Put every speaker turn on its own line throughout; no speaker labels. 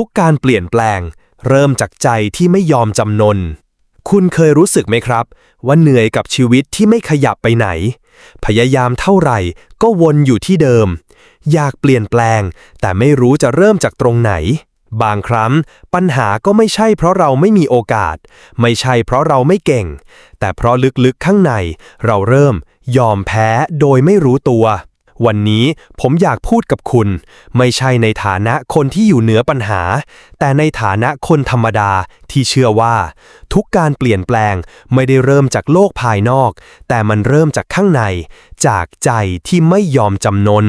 ทุกการเปลี่ยนแปลง เริ่มจากใจที่ไม่ยอมจำนน คุณเคยรู้สึกไหมครับ ว่าเหนื่อยกับชีวิตที่ไม่ขยับไปไหน พยายามเท่าไหร่ก็วนอยู่ที่เดิม อยากเปลี่ยนแปลง แต่ไม่รู้จะเริ่มจากตรงไหน บางครั้งปัญหาก็ไม่ใช่เพราะเราไม่มีโอกาส ไม่ใช่เพราะเราไม่เก่ง แต่เพราะลึกๆข้างใน เราเริ่ม ยอมแพ้โดยไม่รู้ตัว วันนี้ผมอยากพูดกับคุณ ไม่ใช่ในฐานะคนที่อยู่เหนือปัญหา แต่ในฐานะคนธรรมดาที่เชื่อว่า ทุกการเปลี่ยนแปลงไม่ได้เริ่มจากโลกภายนอก แต่มันเริ่มจากข้างใน จากใจที่ไม่ยอมจำนน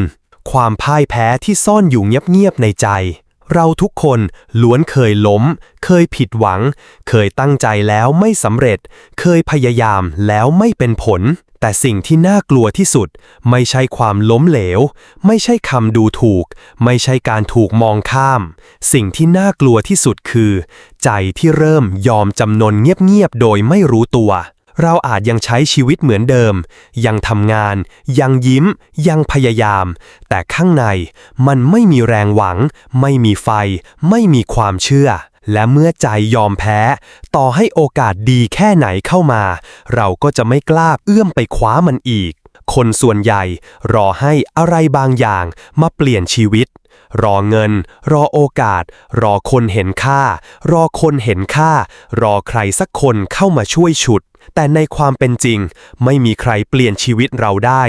ความพ่ายแพ้ที่ซ่อนอยู่เงียบๆในใจเราทุกคนล้วนเคยล้ม เคยผิดหวัง เคยตั้งใจแล้วไม่สำเร็จ เคยพยายามแล้วไม่เป็นผล แต่สิ่งที่น่ากลัวที่สุด ไม่ใช่ความล้มเหลว ไม่ใช่คำดูถูก ไม่ใช่การถูกมองข้าม สิ่งที่น่ากลัวที่สุดคือ ใจที่เริ่มยอมจำนนเงียบๆโดยไม่รู้ตัว เราอาจยังใช้ชีวิตเหมือนเดิม ยังทำงาน ยังยิ้ม ยังพยายาม แต่ข้างในมันไม่มีแรงหวัง ไม่มีไฟ ไม่มีความเชื่อ และเมื่อใจยอมแพ้ ต่อให้โอกาสดีแค่ไหนเข้ามา เราก็จะไม่กล้าเอื้อมไปคว้ามันอีก คนส่วนใหญ่รอให้อะไรบางอย่างมาเปลี่ยนชีวิต รอเงิน รอโอกาส รอคนเห็นค่า รอคนเห็นค่า รอใครสักคนเข้ามาช่วยฉุด แต่ในความเป็นจริง ไม่มีใครเปลี่ยนชีวิตเราได้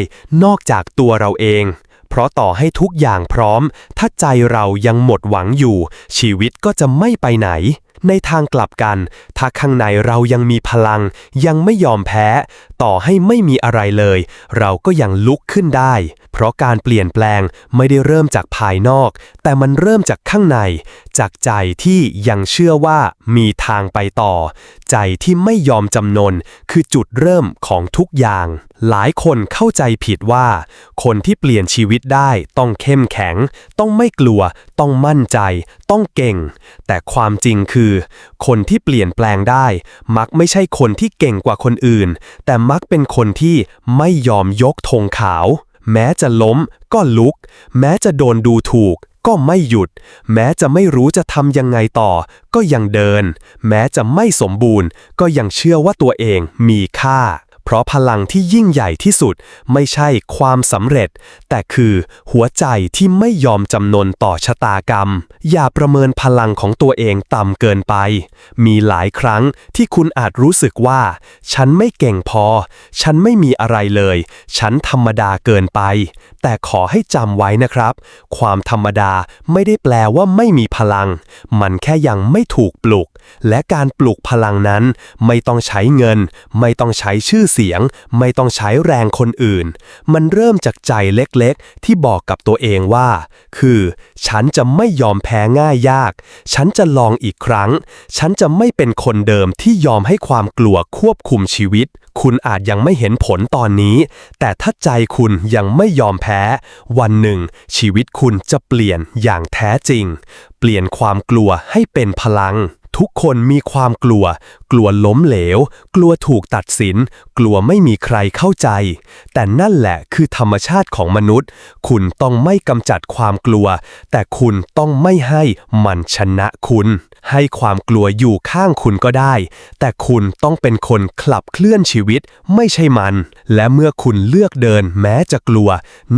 นอกจากตัวเราเอง เพราะต่อให้ทุกอย่างพร้อม ถ้าใจเรายังหมดหวังอยู่ ชีวิตก็จะไม่ไปไหน ในทางกลับกัน ถ้าข้างในเรายังมีพลัง ยังไม่ยอมแพ้ ต่อให้ไม่มีอะไรเลย เราก็ยังลุกขึ้นได้ เพราะการเปลี่ยนแปลงไม่ได้เริ่มจากภายนอก แต่มันเริ่มจากข้างใน จากใจที่ยังเชื่อว่ามีทางไปต่อ ใจที่ไม่ยอมจำนน คือจุดเริ่มของทุกอย่าง หลายคนเข้าใจผิดว่า คนที่เปลี่ยนชีวิตได้ต้องเข้มแข็ง ต้องไม่กลัว ต้องมั่นใจ ต้องเก่ง แต่ความจริงคือคนที่เปลี่ยนแปลงได้ มักไม่ใช่คนที่เก่งกว่าคนอื่น แต่มักเป็นคนที่ไม่ยอมยกธงขาว แม้จะล้มก็ลุก แม้จะโดนดูถูกก็ไม่หยุด แม้จะไม่รู้จะทำยังไงต่อ ก็ยังเดิน แม้จะไม่สมบูรณ์ ก็ยังเชื่อว่าตัวเองมีค่า เพราะพลังที่ยิ่งใหญ่ที่สุดไม่ใช่ความสำเร็จ แต่คือหัวใจที่ไม่ยอมจำนนต่อชะตากรรม อย่าประเมินพลังของตัวเองต่ำเกินไป มีหลายครั้งที่คุณอาจรู้สึกว่า ฉันไม่เก่งพอ ฉันไม่มีอะไรเลย ฉันธรรมดาเกินไป แต่ขอให้จำไว้นะครับ ความธรรมดาไม่ได้แปลว่าไม่มีพลัง มันแค่ยังไม่ถูกปลุก และการปลุกพลังนั้น ไม่ต้องใช้เงิน ไม่ต้องใช้ชื่อเสียง ไม่ต้องใช้แรงคนอื่น มันเริ่มจากใจเล็กๆ ที่บอกกับตัวเองว่า คือ ฉันจะไม่ยอมแพ้ง่ายยาก ฉันจะลองอีกครั้ง ฉันจะไม่เป็นคนเดิมที่ยอมให้ความกลัวควบคุมชีวิต คุณอาจยังไม่เห็นผลตอนนี้ แต่ถ้าใจคุณยังไม่ยอมแพ้ วันหนึ่ง ชีวิตคุณจะเปลี่ยนอย่างแท้จริง เปลี่ยนความกลัวให้เป็นพลัง ทุกคนมีความกลัว กลัวล้มเหลว กลัวถูกตัดสิน กลัวไม่มีใครเข้าใจ แต่นั่นแหละคือธรรมชาติของมนุษย์ คุณต้องไม่กำจัดความกลัว แต่คุณต้องไม่ให้มันชนะคุณ ให้ความกลัวอยู่ข้างคุณก็ได้ แต่คุณต้องเป็นคนขับเคลื่อนชีวิตไม่ใช่มัน และเมื่อคุณเลือกเดินแม้จะกลัว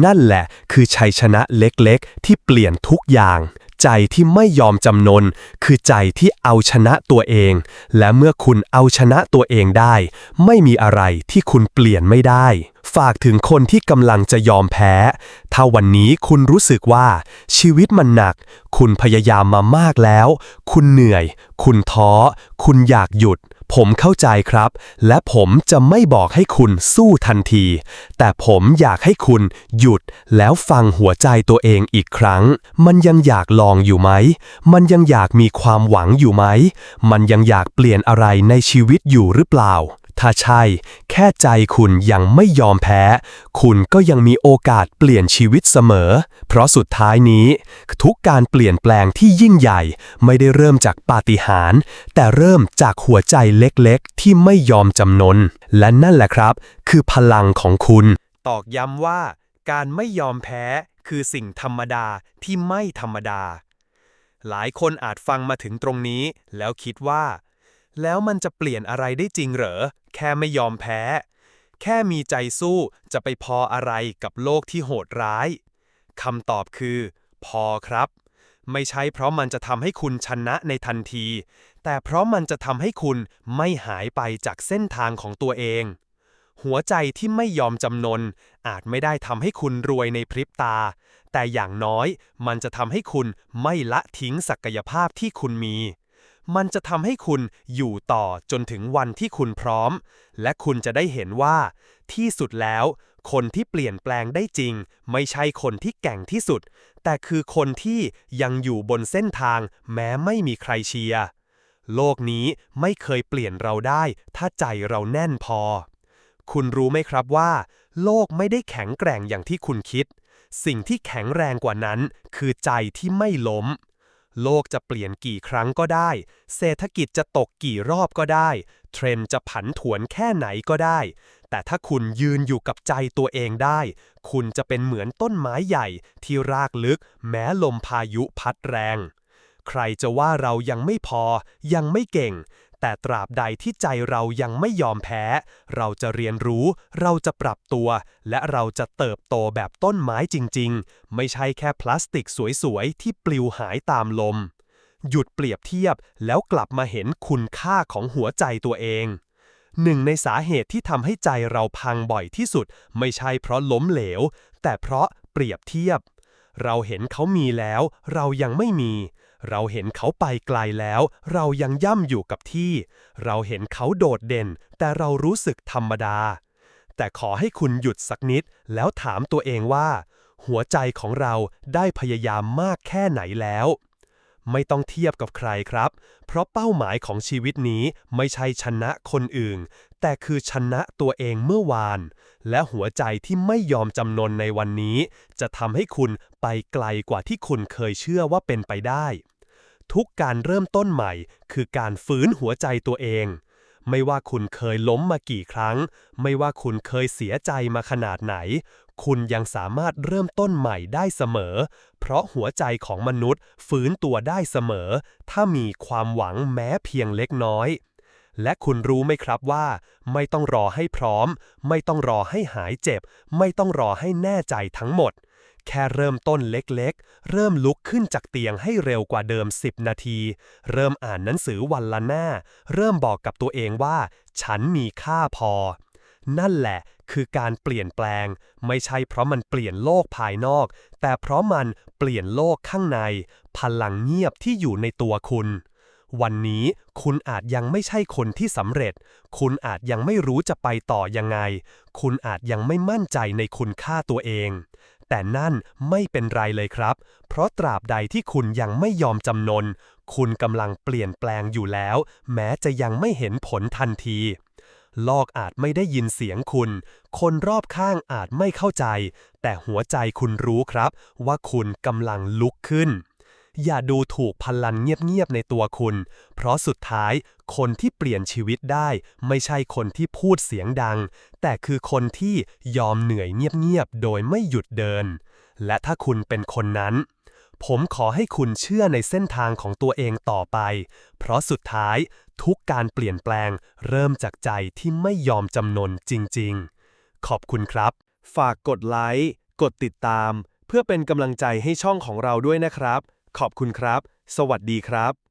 นั่นแหละคือชัยชนะเล็กๆ ที่เปลี่ยนทุกอย่าง ใจที่ไม่ยอมจำนน คือใจที่เอาชนะตัวเอง และเมื่อคุณเอาชนะตัวเองได้ ไม่มีอะไรที่คุณเปลี่ยนไม่ได้ ฝากถึงคนที่กำลังจะยอมแพ้ ถ้าวันนี้คุณรู้สึกว่า ชีวิตมันหนัก คุณพยายามมามากแล้ว คุณเหนื่อย คุณท้อ คุณอยากหยุด ผมเข้าใจครับ และผมจะไม่บอกให้คุณสู้ทันที แต่ผมอยากให้คุณหยุดแล้วฟังหัวใจตัวเองอีกครั้ง มันยังอยากลองอยู่ไหม มันยังอยากมีความหวังอยู่ไหม มันยังอยากเปลี่ยนอะไรในชีวิตอยู่หรือเปล่า ถ้าใช่ แค่ใจคุณยังไม่ยอมแพ้ คุณก็ยังมีโอกาสเปลี่ยนชีวิตเสมอ เพราะสุดท้ายนี้ ทุกการเปลี่ยนแปลงที่ยิ่งใหญ่ ไม่ได้เริ่มจากปาฏิหาริย์แต่เริ่มจากหัวใจเล็กๆ ที่ไม่ยอมจำนน และนั่นแหละครับ คือพลังของคุณ ตอกย้ำว่าการไม่ยอมแพ้คือสิ่งธรรมดาที่ไม่ธรรมดา หลายคนอาจฟังมาถึงตรงนี้ แล้วคิดว่า แล้วมันจะเปลี่ยนอะไรได้จริงเหรอ แค่ไม่ยอมแพ้ แค่มีใจสู้จะไปพออะไรกับโลกที่โหดร้ายคำตอบคือ พอครับ ไม่ใช่เพราะมันจะทำให้คุณชนะในทันที แต่เพราะมันจะทำให้คุณไม่หายไปจากเส้นทางของตัวเอง หัวใจที่ไม่ยอมจำนน อาจไม่ได้ทำให้คุณรวยในพริบตา แต่อย่างน้อยมันจะทำให้คุณไม่ละทิ้งศักยภาพที่คุณมี มันจะทำให้คุณอยู่ต่อจนถึงวันที่คุณพร้อม และคุณจะได้เห็นว่า ที่สุดแล้ว คนที่เปลี่ยนแปลงได้จริง ไม่ใช่คนที่แก่งที่สุด แต่คือคนที่ยังอยู่บนเส้นทาง แม้ไม่มีใครเชียร์โลกนี้ไม่เคยเปลี่ยนเราได้ ถ้าใจเราแน่นพอ คุณรู้ไหมครับว่า โลกไม่ได้แข็งแกร่งอย่างที่คุณคิด สิ่งที่แข็งแรงกว่านั้น คือใจที่ไม่ล้ม โลกจะเปลี่ยนกี่ครั้งก็ได้ เศรษฐกิจจะตกกี่รอบก็ได้ เทรนด์จะผันผวนแค่ไหนก็ได้ แต่ถ้าคุณยืนอยู่กับใจตัวเองได้ คุณจะเป็นเหมือนต้นไม้ใหญ่ที่รากลึก แม้ลมพายุพัดแรง ใครจะว่าเรายังไม่พอ ยังไม่เก่ง แต่ตราบใดที่ใจเรายังไม่ยอมแพ้ เราจะเรียนรู้ เราจะปรับตัว และเราจะเติบโตแบบต้นไม้จริง ๆ ไม่ใช่แค่พลาสติกสวยๆ ที่ปลิวหายตามลม หยุดเปรียบเทียบแล้วกลับมาเห็นคุณค่าของหัวใจตัวเองหนึ่งในสาเหตุที่ทำให้ใจเราพังบ่อยที่สุด ไม่ใช่เพราะล้มเหลว แต่เพราะเปรียบเทียบ เราเห็นเขามีแล้ว เรายังไม่มี เราเห็นเขาไปไกลแล้ว เรายังย่ำอยู่กับที่ เราเห็นเขาโดดเด่น แต่เรารู้สึกธรรมดา แต่ขอให้คุณหยุดสักนิด แล้วถามตัวเองว่า หัวใจของเราได้พยายามมากแค่ไหนแล้ว ไม่ต้องเทียบกับใครครับ เพราะเป้าหมายของชีวิตนี้ไม่ใช่ชนะคนอื่น แต่คือชนะตัวเองเมื่อวาน และหัวใจที่ไม่ยอมจำนนในวันนี้ จะทำให้คุณไปไกลกว่าที่คุณเคยเชื่อว่าเป็นไปได้ ทุกการเริ่มต้นใหม่ คือการฟื้นหัวใจตัวเองไม่ว่าคุณเคยล้มมากี่ครั้ง ไม่ว่าคุณเคยเสียใจมาขนาดไหน คุณยังสามารถเริ่มต้นใหม่ได้เสมอ เพราะหัวใจของมนุษย์ฟื้นตัวได้เสมอ ถ้ามีความหวังแม้เพียงเล็กน้อย และคุณรู้ไหมครับว่า ไม่ต้องรอให้พร้อม ไม่ต้องรอให้หายเจ็บ ไม่ต้องรอให้แน่ใจทั้งหมด แค่เริ่มต้นเล็กๆ เริ่มลุกขึ้นจากเตียงให้เร็วกว่าเดิม 10 นาที เริ่มอ่านหนังสือวันละหน้า เริ่มบอกกับตัวเองว่า ฉันมีค่าพอนั่นแหละ คือการเปลี่ยนแปลง ไม่ใช่เพราะมันเปลี่ยนโลกภายนอก แต่เพราะมันเปลี่ยนโลกข้างใน พลังเงียบที่อยู่ในตัวคุณ วันนี้คุณอาจยังไม่ใช่คนที่สำเร็จ คุณอาจยังไม่รู้จะไปต่อยังไง คุณอาจยังไม่มั่นใจในคุณค่าตัวเอง แต่นั่นไม่เป็นไรเลยครับ เพราะตราบใดที่คุณยังไม่ยอมจำนน คุณกำลังเปลี่ยนแปลงอยู่แล้ว แม้จะยังไม่เห็นผลทันที โลกอาจไม่ได้ยินเสียงคุณ คนรอบข้างอาจไม่เข้าใจ แต่หัวใจคุณรู้ครับ ว่าคุณกำลังลุกขึ้น อย่าดูถูกพลันเงียบๆในตัวคุณ เพราะสุดท้ายคนที่เปลี่ยนชีวิตได้ ไม่ใช่คนที่พูดเสียงดัง แต่คือคนที่ยอมเหนื่อยเงียบๆโดยไม่หยุดเดิน และถ้าคุณเป็นคนนั้น ผมขอให้คุณเชื่อในเส้นทางของตัวเองต่อไป เพราะสุดท้ายทุกการเปลี่ยนแปลง เริ่มจากใจที่ไม่ยอมจำนนจริง ๆ ขอบคุณครับ ฝากกดไลค์ กดติดตาม เพื่อเป็นกำลังใจให้ช่องของเราด้วยนะครับ ขอบคุณครับ สวัสดีครับ